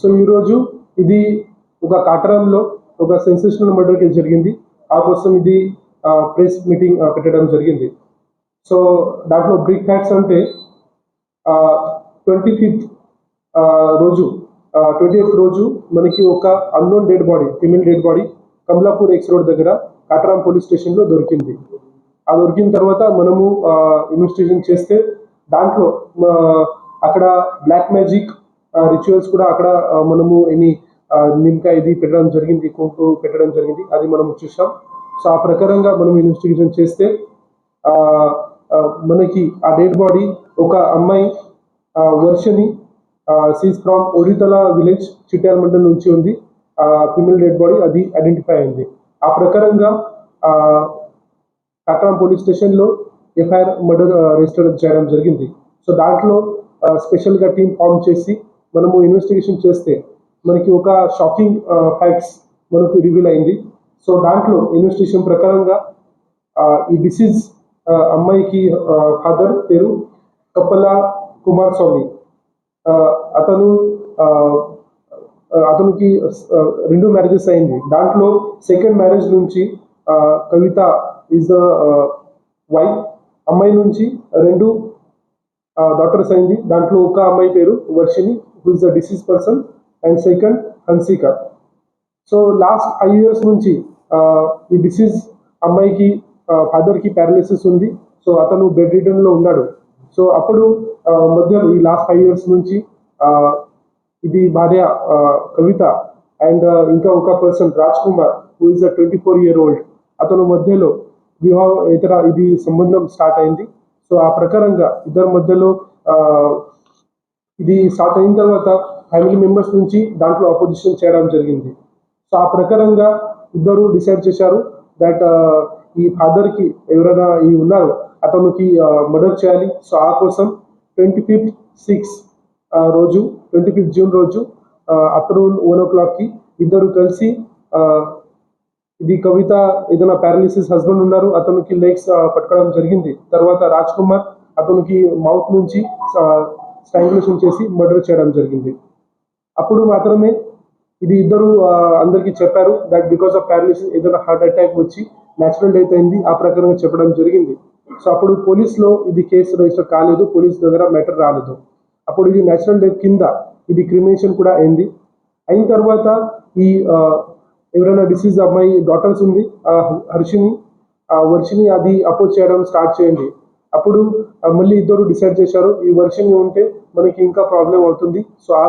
So ఈరోజు ఇది ఒక కటరంలో ఒక సెన్సేషనల్ మర్డర్ కేసు జరిగింది. ఆ కోసం ఇది ప్రెస్ మీటింగ్ పెట్టడం జరిగింది. సో దాంట్లో బ్రిక్ ఫ్యాక్ట్స్ అంటే ట్వంటీ ఫిఫ్త్ రోజు ట్వంటీ ఎయిత్ రోజు మనకి ఒక unknown dead body female dead body Kamalapur X road దగ్గర కాటరాం పోలీస్ స్టేషన్లో దొరికింది. ఆ దొరికిన తర్వాత మనము ఇన్వెస్టిగేషన్ చేస్తే దాంట్లో అక్కడ బ్లాక్ మ్యాజిక్ రిచువల్స్ కూడా అక్కడ మనము ఎన్ని నిమ్మకాయ ఇది పెట్టడం జరిగింది కుంకు పెట్టడం జరిగింది అది మనం చూసాం. సో ఆ ప్రకారంగా మనం ఇన్వెస్టిగేషన్ చేస్తే మనకి ఆ డెడ్ బాడీ ఒక అమ్మాయి వర్షని సీజ్ ఫ్రమ్ ఒడితల విలేజ్ చిట్యాల మండలం నుంచి ఉంది. ఆ ఫిమేల్ డెడ్ బాడీ అది ఐడెంటిఫై అయింది. ఆ ప్రకారంగా ఆ, పోలీస్ స్టేషన్లో ఎఫ్ఐఆర్ మర్డర్ రిజిస్టర్ చేయడం జరిగింది. సో దాంట్లో స్పెషల్గా టీం ఫామ్ చేసి మనము ఇన్వెస్టిగేషన్ చేస్తే మనకి ఒక షాకింగ్ ఫ్యాక్ట్స్ uh, మనకు రివీల్ అయింది. సో దాంట్లో ఇన్వెస్టిగేషన్ ప్రకారంగా uh, ఈ డిసీజ్ uh, అమ్మాయికి ఫాదర్ పేరు కప్పల కుమార్ స్వామి అతను అతనికి రెండు మ్యారేజెస్ అయింది. దాంట్లో సెకండ్ మ్యారేజ్ నుంచి కవిత ఈజ్ ద వైఫ్ అమ్మాయి నుంచి రెండు డాక్టర్స్ అయింది. దాంట్లో ఒక అమ్మాయి పేరు Varshini who is the deceased person and second Hansika so last five years నుంచి ఈ డిసీజ్ అమ్మాయికి ఫాదర్కి ప్యారలిసిస్ ఉంది. సో అతను బెడ్ రిటర్న్లో ఉన్నాడు. సో అప్పుడు మధ్యలో ఈ లాస్ట్ ఫైవ్ ఇయర్స్ నుంచి ఇది భార్య కవిత అండ్ ఇంకా ఒక person Raj Kumar who is a twenty four year old అతను మధ్యలో వివాహ ఇతర ఇది సంబంధం స్టార్ట్ అయింది. సో ఆ ప్రకారంగా ఇద్దరి మధ్యలో ఇది స్టార్ట్ అయిన తర్వాత ఫ్యామిలీ మెంబర్స్ నుంచి దాంట్లో అపోజిషన్ చేయడం జరిగింది. సో ఆ ప్రకారంగా ఇద్దరు డిసైడ్ చేశారు దట్ uh, ఈ ఫాదర్కి ఎవరైనా ఈ ఉన్నారు అతనికి మర్డర్ uh, చేయాలి. సో ఆ కోసం ట్వంటీ ఫిఫ్త్ సిక్స్ రోజు ట్వంటీ ఫిఫ్త్ జూన్ రోజు ఆఫ్టర్నూన్ వన్ ఓ క్లాక్కి ఇద్దరు కలిసి ఇది కవిత ఏదైనా పారాలిసిస్ హస్బెండ్ ఉన్నారు అతనికి లెగ్స్ పట్టుకోవడం జరిగింది. తర్వాత రాజ్ కుమార్ అతనికి మౌత్ నుంచి స్ట్రాంగులేషన్ చేసి మర్డర్ చేయడం జరిగింది. అప్పుడు మాత్రమే ఇది ఇద్దరు అందరికీ చెప్పారు దట్ బికాస్ ఆఫ్ పారాలిసిస్ ఏదైనా హార్ట్ అటాక్ వచ్చి న్యాచురల్ డెత్ అయింది ఆ ప్రకారంగా చెప్పడం జరిగింది. సో అప్పుడు పోలీస్లో ఇది కేసు రిజిస్టర్ కాలేదు పోలీస్ దగ్గర మ్యాటర్ రాలేదు. అప్పుడు ఇది న్యాచురల్ డెత్ కింద ఇది క్రిమినేషన్ కూడా అయింది. అయిన తర్వాత ఈ ఎవరైనా డిసీజ్ అమ్మాయి డాటర్స్ ఉంది ఆ హర్షిని ఆ వర్షిని అది అపోజ్ చేయడం స్టార్ట్ చేయండి. అప్పుడు మళ్ళీ ఇద్దరు డిసైడ్ చేశారు. ఈ వర్షన్ ఉంటే మనకి ఇంకా ప్రాబ్లం అవుతుంది. సో ఆ